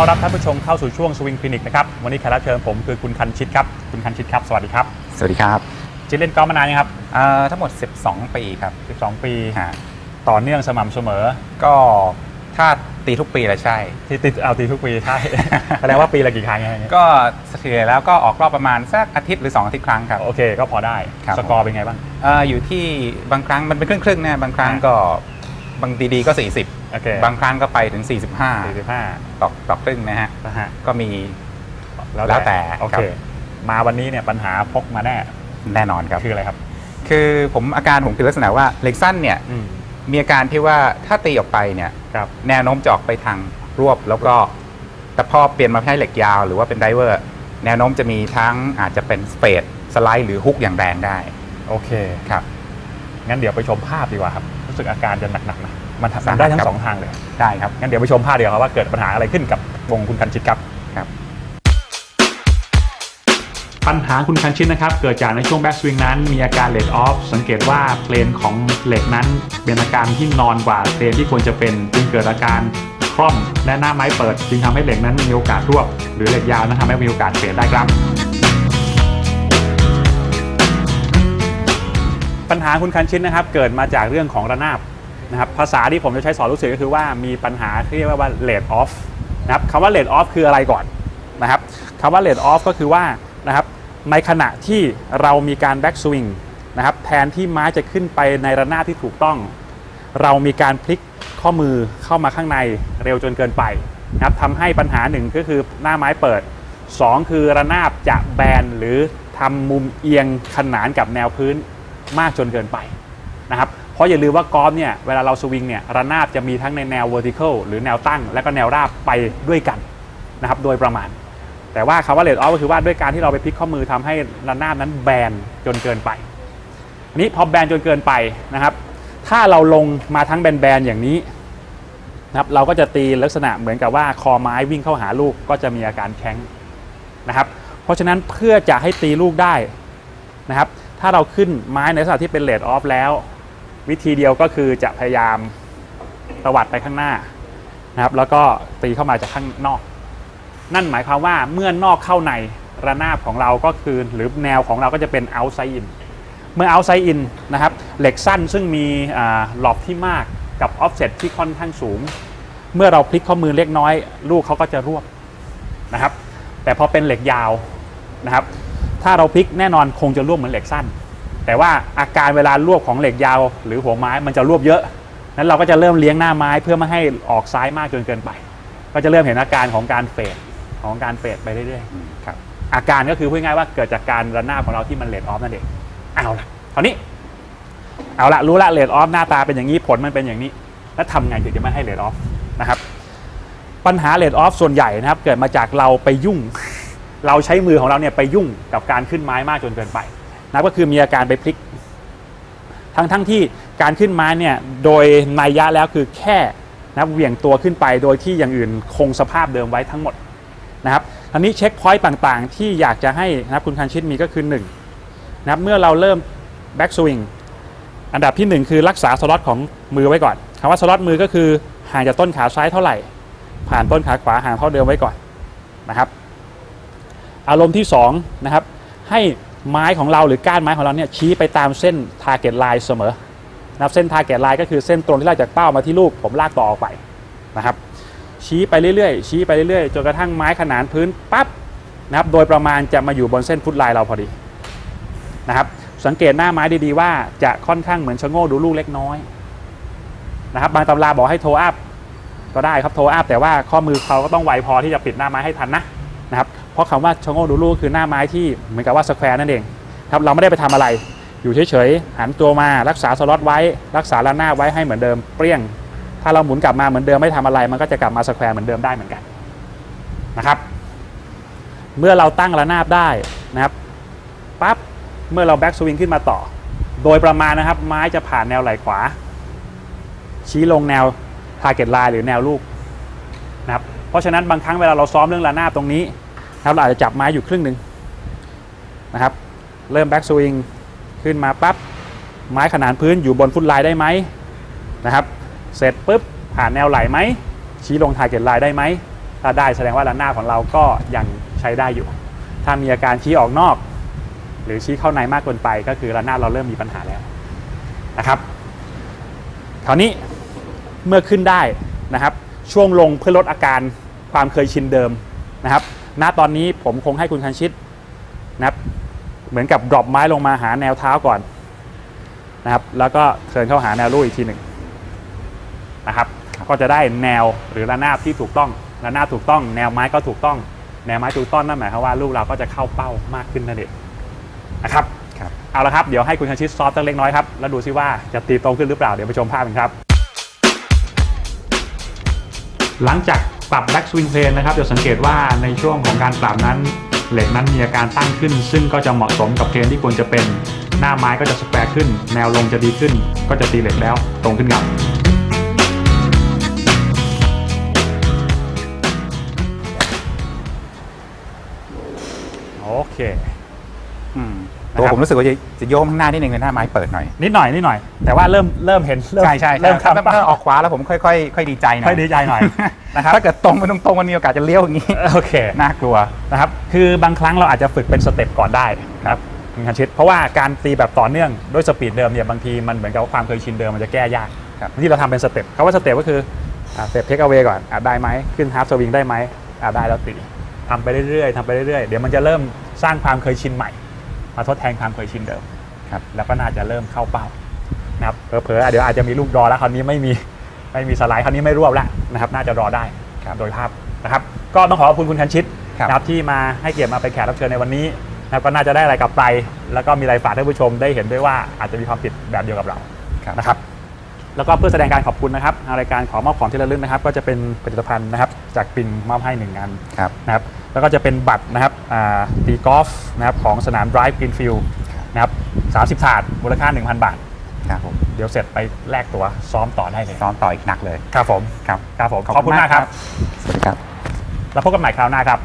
ต้อนรับท่านผู้ชมเข้าสู่ช่วงสวิงคลินิกนะครับวันนี้แขกรับเชิญผมคือคุณคันชิตครับคุณคันชิตครับสวัสดีครับ สวัสดีครับจิตเล่นกอล์ฟมานานยังครับเอ่อทั้งหมด 12 ปีครับ 12 ปีฮะต่อเนื่องสม่ำเสมอ ก็ถ้าตีทุกปีแล้วใช่ ที่ติดเอาตีทุกปีใช่แสดงว่าปีละกี่ครั้งไงก็เฉลี่ยแล้วก็ออกรอบประมาณสักอาทิตย์หรือ 2 อาทิตย์ครั้งครับโอเคก็พอได้ครับสกอร์เป็นไงบ้างเอ่ออยู่ที่บางครั้งมันเป็นครึ่งครึ่งๆนะบางครั้งอ่าก็บางดีๆก็ โอเค40บางครั้งก็ไปถึง 45 45ต่อต่อครึ่งนะฮะนะฮะก็มีแล้วแล้วแต่โอครัเคบมาวันนี้เนี่ยปัญหาพกมาแน่แน่นอนครับคืออะไรครับ คือผมอาการผมคือลักษณะว่าเหล็กสั้นเนี่ยอืมมีอาการที่ว่าถ้าตีออกไปเนี่ยครับแนวโน้มจะออกไปทางรวบแล้วก็แต่พอเปลี่ยนมาใช้เหล็กยาว หรือว่าเป็นไดเวอร์ แนวโน้มจะมีทั้งอาจจะเป็นสเปดสไลด์หรือฮุกอย่างแรงได้ โอเคครับงั้นเดี๋ยวไปชมภาพดีกว่าครับ รู้สึกอาการจะหนักๆนะ มันสาหัทำสได้ทั้ครังบสองทางเลยได้ครับงั้นเดี๋ยวไปชมภาพดีกว่าครับว่าเกิดปัญหาอะไรขึ้นกับวงคุณคันชิตครับครับ ปัญหาคุณคันชิตนะครับ เกิดจากในช่วงแบ็กสวิงนั้น มีอาการเลดออฟสังเกตว่าเพลนของเหล็กนั้น เป็นอาการที่นอนกว่าเพลนที่ควรจะเป็นจึงเกิดอาการคล่อมและหน้าไม้เปิด จึงทำให้เหล็กนั้นมีโอกาสรวบ หรือเหล็กยาวนั้นทำให้มีโอกาสเปลี่ยนได้ครับปัญหาคุณคันชิตนะครับ เกิดมาจากเรื่องของระนาบ นะครับภาษาที่ผมจะใช้สอนลูกศิษย์ก็คือว่ามีปัญหาที่เรียกว่า lead off นะครับคำว่า lead off คืออะไรก่อนนะครับคำว่า lead off ก็คือว่านะครับในขณะที่เรามีการ back swing นะครับแทนที่ไม้จะขึ้นไปในระนาบที่ถูกต้อง เรามีการพลิกข้อมือเข้ามาข้างในเร็วจนเกินไปนะครับทำให้ปัญหาหนึ่งก็คือหน้าไม้เปิด 2 คือระนาบจะแบนหรือทำมุมเอียงขนานกับแนวพื้นมากจนเกินไปนะครับ ราะอย่าลืมว่ากอล์ฟเนี่ยเวลาเราสวิงเนี่ยระนาบจะมีทั้งในแนว vertical หรือแนวตั้ง และก็แนวราบไปด้วยกันนะครับโดยประมาณ แต่ว่าคำว่า lead off ก็คือว่าด้วยการที่เราไปพลิกข้อมือทำให้ระนาบนั้นแบนจนเกินไปอันนี้พอแบนจนเกินไปนะครับ ถ้าเราลงมาทั้งแบนๆอย่างนี้นะครับเราก็จะตีลักษณะเหมือนกับว่าคอไม้วิ่งเข้าหาลูกก็จะมีอาการแข็งนะครับ เพราะฉะนั้นเพื่อจะให้ตีลูกได้นะครับ ถ้าเราขึ้นไม้ในลักษณะที่เป็นเลดออฟแล้ว วิธีเดียวก็คือจะพยายามตวัดไปข้างหน้านะครับ แล้วก็ตีเข้ามาจากข้างนอก นั่นหมายความว่าเมื่อนอกเข้าในระนาบของเราก็คือหรือแนวของเราก็จะเป็น outside in เมื่อ outside in นะครับเหล็กสั้นซึ่งมีหลอบที่มากกับ offset ที่ค่อนข้างสูง เมื่อเราพลิกข้อมือเล็กน้อย ลูกเขาก็จะรวบนะครับ แต่พอเป็นเหล็กยาวนะครับ ถ้าเราพลิกแน่นอนคงจะรวบเหมือนเหล็กสั้น แต่ว่าอาการเวลารวบของเหล็กยาว หรือหัวไม้มันจะรวบเยอะนั้นเราก็จะเริ่มเลี้ยงหน้าไม้เพื่อไม่ให้ออกซ้ายมากจนเกินไป ก็จะเริ่มเห็นอาการของการเฟดของการเฟดไปเรื่อยๆครับอาการก็คือพูดง่ายๆว่าเกิดจากการระนาบของเราที่มันเลดออฟนั่นเองเอาละคราวนี้เอาละรู้ละเลดออฟหน้าตาเป็นอย่างนี้ผลมันเป็นอย่างนี้ แล้วทำไงถึงจะไม่ให้เลดออฟนะครับปัญหาเลดออฟส่วนใหญ่นะครับเกิดมาจากเราไปยุ่ง เราใช้มือของเราเนี่ยไปยุ่งกับการขึ้นไม้มากจนเกินไป นะก็คือมีอาการไปพลิก ทั้งทั้งที่การขึ้นม้เนี่ยโดยนัยยะแล้วคือแค่นะเหวี่ยงตัวขึ้นไปโดยที่อย่างอื่นคงสภาพเดิมไว้ทั้งหมดนะครับทีนี้เช็คพอยต์ต่างๆ ที่อยากจะให้นะครับคุณคันชิตมีก็คือ1นะครับเมื่อเราเริ่มแบ็กสวิงอันดับทีหนึ่1 คือรักษาสล็อตของมือไว้ก่อนคำว่าสล็อตมือก็คือห่างจากต้นขาซ้ายเท่าไหร่ ผ่านต้นขาขวาห่างเท่าเดิมไว้ก่อนนะครับ อารมณ์ที่2นะครับให้ ไม้ของเราหรือก้านไม้ของเราเนี่ยชี้ไปตามเส้น target line เสมอนะครับเส้น target line ก็คือเส้นตรงที่ไล่จากเป้ามาที่ลูกผมลากต่อออกไปนะครับ ชี้ไปเรื่อยๆชี้ไปเรื่อยๆจนกระทั่งไม้ขนานพื้นปั๊บนะครับโดยประมาณจะมาอยู่บนเส้นฟุตไลน์เราพอดีนะครับสังเกตหน้าไม้ดีๆว่าจะค่อนข้างเหมือนชะโง่ดูลูกเล็กน้อยนะครับบางตำราบอกให้โทอัพก็ได้ครับโทอัพแต่ว่าข้อมือเขาก็ต้องไวพอที่จะปิดหน้าไม้ให้ทันนะนะครับ ราะคำว่าชะโง่ดูลูกคือหน้าไม้ที่เหมือนกับว่าสแควร์นั่นเองครับเราไม่ได้ไปทำอะไร อยู่เฉยๆหันตัวมารักษาสล็อตไว้ รักษาระนาบไว้ให้เหมือนเดิมเปรี้ยง ถ้าเราหมุนกลับมาเหมือนเดิมไม่ทำอะไร มันก็จะกลับมาสแควร์เหมือนเดิมได้เหมือนกันนะครับเมื่อเราตั้งระนาบได้นะครับปั๊บเมื่อเราแบ็กสวิงขึ้นมาต่อ โดยประมาณนะครับ ไม้จะผ่านแนวไหล่ขวา ชี้ลงแนว target line หรือแนวลูกนะครับเพราะฉะนั้นบางครั้งเวลาเราซ้อมเรื่องระนาบตรงนี้ นะครับเราอาจจะจับไม้อยู่ครึ่งหนึ่งนะครับ เริ่มแบ็กสวิงขึ้นมาปั๊บไม้ขนานพื้นอยู่บนฟุตไลน์ได้ไหมนะครับ เสร็จปุ๊บผ่านแนวไหลไหมชี้ลงทาร์เก็ตไลน์ได้ไหมถ้าได้แสดงว่าระนหน้าของเราก็ยังใช้ได้อยู่ ถ้ามีอาการชี้ออกนอก หรือชี้เข้าในมากเกินไป ก็คือระนาเราเริ่มมีปัญหาแล้วนะครับคราวนี้เมื่อขึ้นได้นะครับ ช่วงลงเพื่อลดอาการความเคยชินเดิมนะครับ ณตอนนี้ผมคงให้คุณคันชิตนะครับเหมือนกับดรอปไม้ลงมาหาแนวเท้าก่อนนะครับ แล้วก็เทิร์นเข้าหาแนวลู่อีกทีหนึ่งนะครับ ก็จะได้แนวหรือระนาบที่ถูกต้องระนาบถูกต้อง แนวไม้ก็ถูกต้อง แนวไม้ถูกต้องนั่นหมายความว่าลูกเราก็จะเข้าเป้ามากขึ้นนั่นเองนะครับครับเอาละครับเดี๋ยวให้คุณคันชิตซอฟต์สักเล็กน้อยครับแล้วดูซิว่าจะตีตรงขึ้นหรือเปล่าเดี๋ยวไปชมภาพกันครับ หลังจาก ปรับแบ็กสวิงเพลนนะครับจะสังเกตว่าในช่วงของการปรับนั้นเหล็กนั้นมีอาการตั้งขึ้น ซึ่งก็จะเหมาะสมกับเพลนที่ควรจะเป็น หน้าไม้ก็จะสแควร์ขึ้น แนวลงจะดีขึ้น ก็จะตีเหล็กแล้วตรงขึ้นครับโอเค อืม ตัวผมรู้สึกว่าจะจะโยมข้างหน้านิดนึงเลยหน้าไม้เปิดหน่อย นิดหน่อยนิดหน่อย แต่ว่าเริ่มเริ่มเห็นเริ่มใช่ใช่ใช่เริ่มถ้าทำถ้าออกขวาแล้วผมค่อยๆค่อยดีใจหน่อยค่อยดีใจหน่อยนะครับถ้าเกิดตรงไปตรงๆมันมีโอกาสจะเลี้ยวอย่างนี้ โอเค น่ากลัว นะครับคือบางครั้งเราอาจจะฝึกเป็นสเต็ปก่อนได้นะครับคุณคันชิตเพราะว่าการตีแบบต่อเนื่องด้วยสปีดเดิมเนี่ยบางทีมันเหมือนกับว่าความเคยชินเดิมมันจะแก้ยากครับที่เราทำเป็นสเต็ปคำว่าสเต็ปก็คือสเต็ปเทคเอา a y ก่อนอะได้ไหมขึ้นฮาร์ s สวิงได้ไหมอะได้แล้วตีทำไปเรื่อยๆทำไปเรื่อยๆ เดี๋ยวมันจะเริ่มสร้างความเคยชินใหม่ มาทดแทนความเคยชินเดิมครับแล้วก็น่าจะเริ่มเข้าเป้านะครับเผลอๆอะเดี๋ยวอาจจะมีลูกรอแล้วคราวนี้ไม่มีไม่มีสไลด์คราวนี้ไม่รวบแล้วนะครับ น่าจะรอได้ครับโดยภาพนะครับ ก็ต้องขอขอบคุณคุณคันชิตครับนะครับที่มาให้เกียรติมาเป็นแขกรับเชิญในวันนี้นะครับก็น่าจะได้อะไรกลับไป แล้วก็มีอะไรฝากท่านผู้ชมได้เห็นด้วยว่าอาจจะมีความผิดแบบเดียวกับเราครับนะครับแล้วก็เพื่อแสดงการขอบคุณนะครับทางรายการขอมอบของที่ระลึกนะครับ ก็จะเป็นผลิตภัณฑ์นะครับ จากปิงมอบให้หนึ่งงานครับนะครับ แล้วก็จะเป็นบัตรนะครับอ่าตีกอล์ฟนะครับของสนาม Drive Greenfield นะครับ30 ถาดมูลค่า 1,000 บาทครับผมเดี๋ยวเสร็จไปแลกตัวซ้อมต่อได้เลยซ้อมต่ออีกหนักเลย ครับผมครับครับผมขอบคุณมากครับ สวัสดีครับ แล้วพบกันใหม่คราวหน้าครับ